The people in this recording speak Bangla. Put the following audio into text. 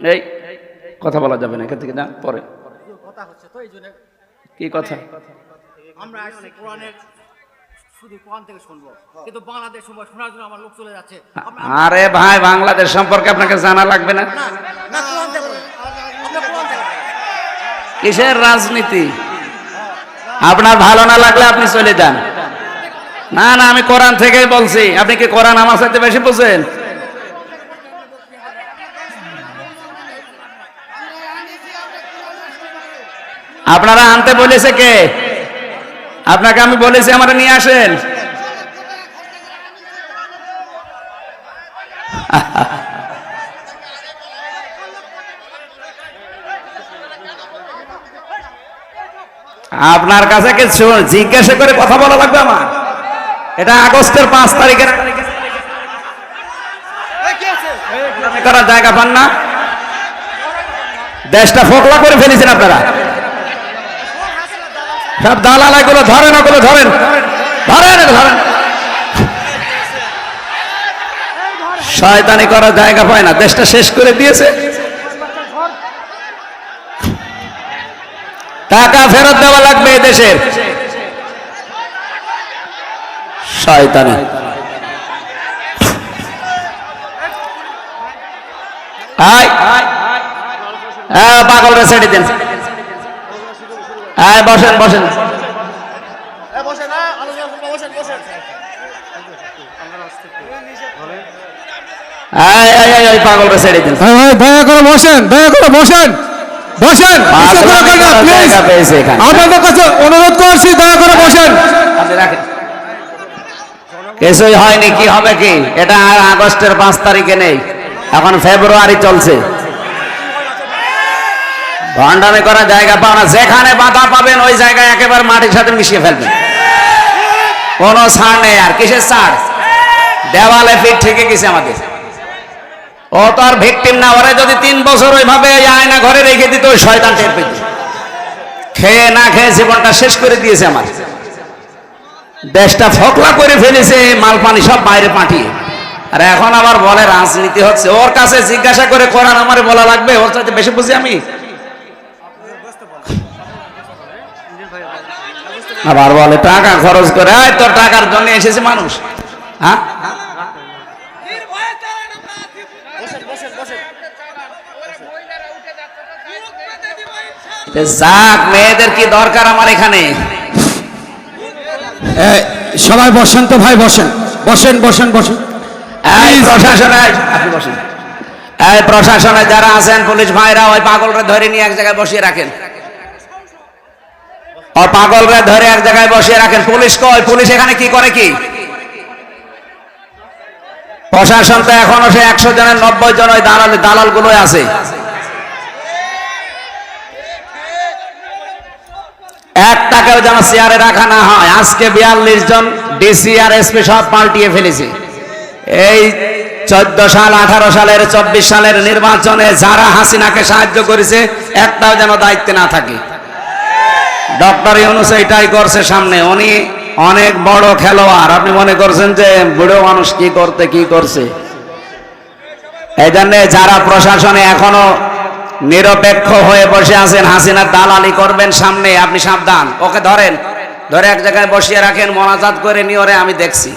এই কথা বলা যাবে না এখান থেকে না পরে। কি কথা? আমরা আরে ভাই বাংলাদেশ সম্পর্কে আপনাকে জানা লাগবে না। কিসের রাজনীতি? আপনার ভালো না লাগলে আপনি চলে যান। না না আমি কোরআন থেকেই বলছি। আপনি কি কোরআন আমার সাথে বেশি বুঝেন? আপনারা আনতে বলেছে কে? আপনাকে আমি বলেছি আমার নিয়ে আসেন। আপনার কাছে কিছু জিজ্ঞাসা করে কথা বলা লাগবে আমার। এটা আগস্টের পাঁচ তারিখের করার জায়গা পান না? দেশটা ফোকলা করে ফেলেছেন আপনারা। সব দালাল এগুলো ধরেন, ওগুলো ধরেন। ধরেন ধরেন। শয়তানি করার জায়গা পায় না, দেশটা শেষ করে দিয়েছে। টাকা ফেরত দেওয়া লাগবে দেশের শয়তানি। আয়। হ্যাঁ পাগলরা ছেড়ে দেন। হ্যাঁ বসেন বসেন। ছেড়ে দেন। দয়া করে দয়া করে। আপনাদের কাছে অনুরোধ করছি দয়া করে বসেন। কিছুই হয়নি কি হবে কি? এটা আগস্টের পাঁচ তারিখে নেই। এখন ফেব্রুয়ারি চলছে। ভণ্ডামি করার জায়গা পাও না। যেখানে বাধা পাবেন, ওই জায়গায় একেবারে মাটির সাথে মিশিয়ে ফেলবেন। কোনো ছাড় নেই আর, কিসের ছাড়? দেওয়ালে ফিট থেকে গেছে আমাদের। ও তো আর ভিকটিম না, ওরা যদি তিন বছর ওইভাবে আয়না ঘরে রেখে দিত, ওই শয়তান টের পেত। খেয়ে না খেয়ে জীবনটা শেষ করে দিয়েছে আমার। দেশটা ফকলা করে ফেলেছে মাল পানি সব বাইরে পাঠিয়ে। আর এখন আবার বলে, রাজনীতি হচ্ছে। ওর কাছে জিজ্ঞাসা করে করার আমার বলা লাগবে? ওর চাইতে বেশি বুঝি আমি? আবার বলে টাকা খরচ করে তোর টাকার জন্য এসেছে মানুষ। হ্যাঁ? যাক মেয়েদের কি দরকার আমার এখানে? সবাই বসেন তো ভাই বসেন। বসেন বসেন বসেন। এই প্রশাসনে আপনি বসেন। এই প্রশাসনে যারা আছেন পুলিশ ভাইরা ওই পাগলরা ধরে নিয়ে এক জায়গায় বসিয়ে রাখেন। ও পাগলরে ধরে এক জায়গায় বসিয়ে রাখেন, পুলিশ কই? পুলিশ এখানে কি করে কি? প্রশাসন তো এখনও সে একশো জনের নব্বই জন ওই দালাল দালাল গুলোই আছে। একটাকেও যেন চেয়ারে রাখা না হয়। আজকে বিয়াল্লিশ জন ডিসি আর এসপি সব পাল্টিয়ে ফেলেছে। এই চোদ্দ সাল, আঠারো সালের, চব্বিশ সালের নির্বাচনে যারা হাসিনাকে সাহায্য করেছে, একটাও যেন দায়িত্বে না থাকে। ডক্টর ইউনুস এটাই করছে সামনে। উনি অনেক বড় খেলোয়াড়। আপনি মনে করছেন যে বুড়ো মানুষ কি করতে, কি করছে? এই জন্য যারা প্রশাসনে এখনও নিরপেক্ষ হয়ে বসে আছেন, হাসিনা দালালি করবেন সামনে। আপনি সাবধান। ওকে ধরেন, ধরে এক জায়গায় বসিয়ে রাখেন, মনাজাত করে নিয়ে আমি দেখছি।